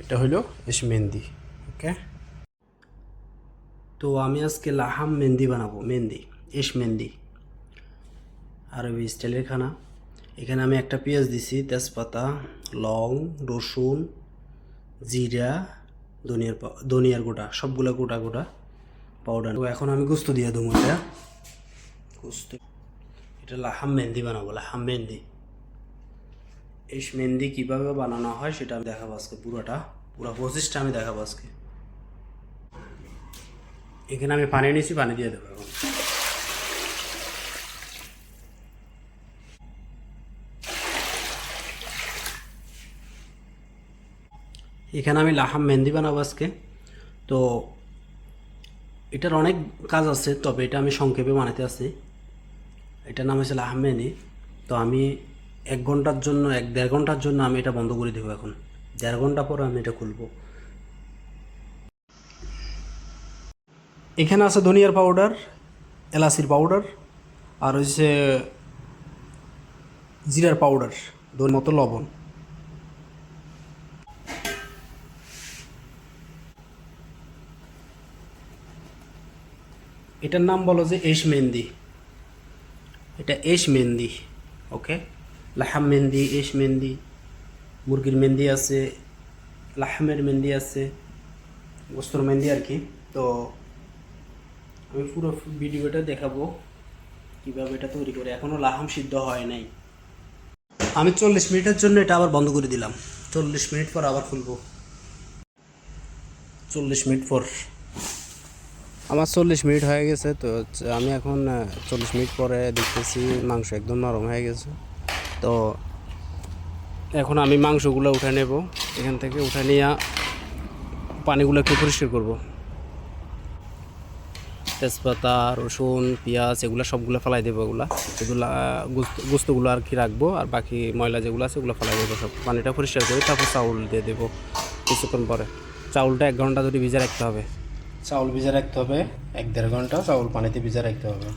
এটা হলো মেহেন্দি, ওকে? তো আমি আজকে লাহাম মেহেন্দি বানাবো, মেহেন্দি এস মেহেন্দি। আরবি স্টাইলের খানা। এখানে আমি একটা পেঁয়াজ দিছি, তেজপাতা, লং, রসুন, জিরা, ধনিয়ার ধনিয়ার গোটা, সবগুলো গোটা গোটা পাউডার তো এখন আমি গোস্ত দিয়ে দেবো এটা। গোস্ত। এটা লাহাম মেহেন্দি বানাবো, লাহাম মেহেন্দি। এই মেহেন্দি কীভাবে বানানো হয় সেটা আমি দেখাবো আজকে পুরোটা। পুরো প্রসেসটা আমি দেখাবো আজকে। এখানে আমি পানি নিয়েছি, পানি দিয়ে দেবো এখন। এখানে আমি লাহাম মেহেন্দি বানাবো আজকে। তো এটার অনেক কাজ আছে, তবে এটা আমি সংক্ষেপে বানাতে আছি এটার নাম হচ্ছে লাহাম মেহেন্দি। তো আমি এক ঘণ্টার জন্য, এক দেড় ঘণ্টার জন্য আমি এটা বন্ধ করে দেবো এখন। দেড় ঘণ্টা পর আমি এটা খুলবো। এখানে আছে ধনিয়ার পাউডার এলাচির পাউডার আর হচ্ছে জিরার পাউডার দোর মতো লবণ। এটার নাম বলো যে এশ মেহেন্দি। এটা এশ মেহেন্দি ওকে লাহাম মেহেন্দি এশ মেহেন্দি, মুরগির মেহেন্দি আছে, লাহামের মেহেন্দি আছে, গোস্তর মেহেন্দি আর কি। তো আমি পুরো ভিডিওটা দেখাবো কীভাবে এটা তৈরি করে। এখনও লাহাম সিদ্ধ হয় নাই। আমি চল্লিশ মিনিটের জন্য এটা আবার বন্ধ করে দিলাম। চল্লিশ মিনিট পর আবার খুলবো। চল্লিশ মিনিট পর। আমার চল্লিশ মিনিট হয়ে গেছে, তো আমি এখন চল্লিশ মিনিট পরে দেখতেছি মাংস একদম নরম হয়ে গেছে। তো এখন আমি মাংসগুলো উঠে নেব। এখান থেকে উঠে নিয়ে পানিগুলো একটু পরিষ্কার করব। তেজপাতা, রসুন, পেঁয়াজ, এগুলো সবগুলো ফেলাই দেবো এগুলা এগুলা গোস্ত, গোস্তগুলো আর কি রাখব, আর বাকি ময়লা যেগুলো আছে ওগুলো ফেলাই দেবো সব। পানিটা পরিষ্কার করে তারপর চাউল দিয়ে দেবো কিছুক্ষণ পরে। চাউলটা এক ঘণ্টা ধরে ভিজে রাখতে হবে। চাউল ভিজে রাখতে হবে, এক দেড় ঘণ্টা চাউল পানিতে ভিজে রাখতে হবে।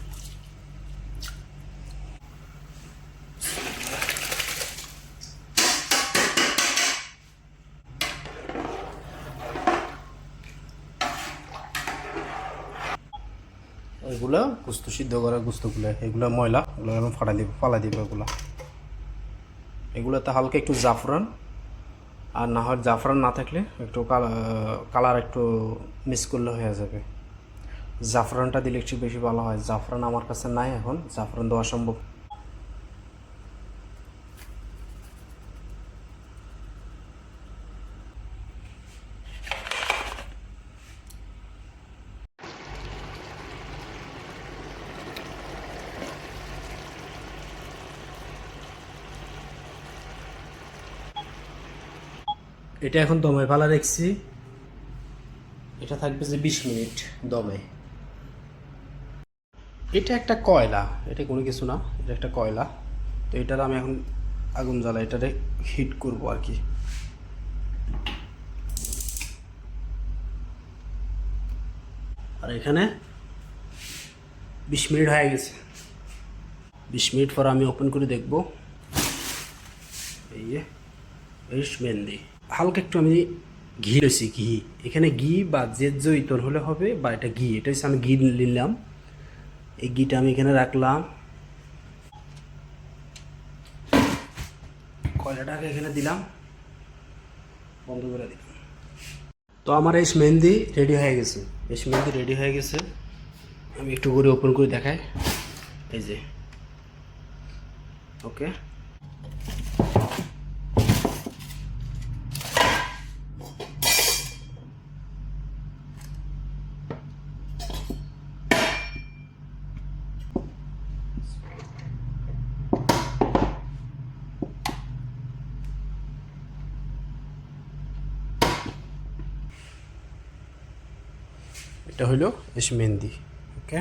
এগুলো গুস্ত সিদ্ধ করা গুস্তগুলো, এগুলো ময়লা, এগুলো আমি ফাটা দিব ফালা দিব এগুলো। এগুলোতে হালকা একটু জাফরান, আর না হয় জাফরান না থাকলে একটু কালার একটু মিস করলে হয়ে যাবে। জাফরানটা দিলে একটু বেশি ভালো হয়। জাফরান আমার কাছে নাই এখন, জাফরান দেওয়া সম্ভব। এটা এখন দমে ফালা রেখছি এটা থাকবে যে বিশ মিনিট দমে। এটা একটা কয়লা এটা কোনো কিছু না এটা একটা কয়লা। তো এটার আমি এখন আগুন জ্বালা এটারে হিট করব আর কি। আর এখানে বিশ মিনিট হয়ে গেছে। বিশ মিনিট পর আমি ওপেন করে দেখব। এই যে বেশ মেহেন্দি। হালকা একটু আমি ঘি রয়েছি ঘি। এখানে ঘি বা যে জৈতন হলে হবে, বা এটা ঘি। এটা হচ্ছে আমি ঘি নিলাম। এই ঘিটা আমি এখানে রাখলাম। কয়লাটাকে এখানে দিলাম। বন্ধ করে দিলাম। তো আমার এই মেহেন্দি রেডি হয়ে গেছে। এই মেহেন্দি রেডি হয়ে গেছে। আমি একটু করে ওপেন করে দেখাই। এই যে। ওকে এটা হলো এস মেহেন্দি ওকে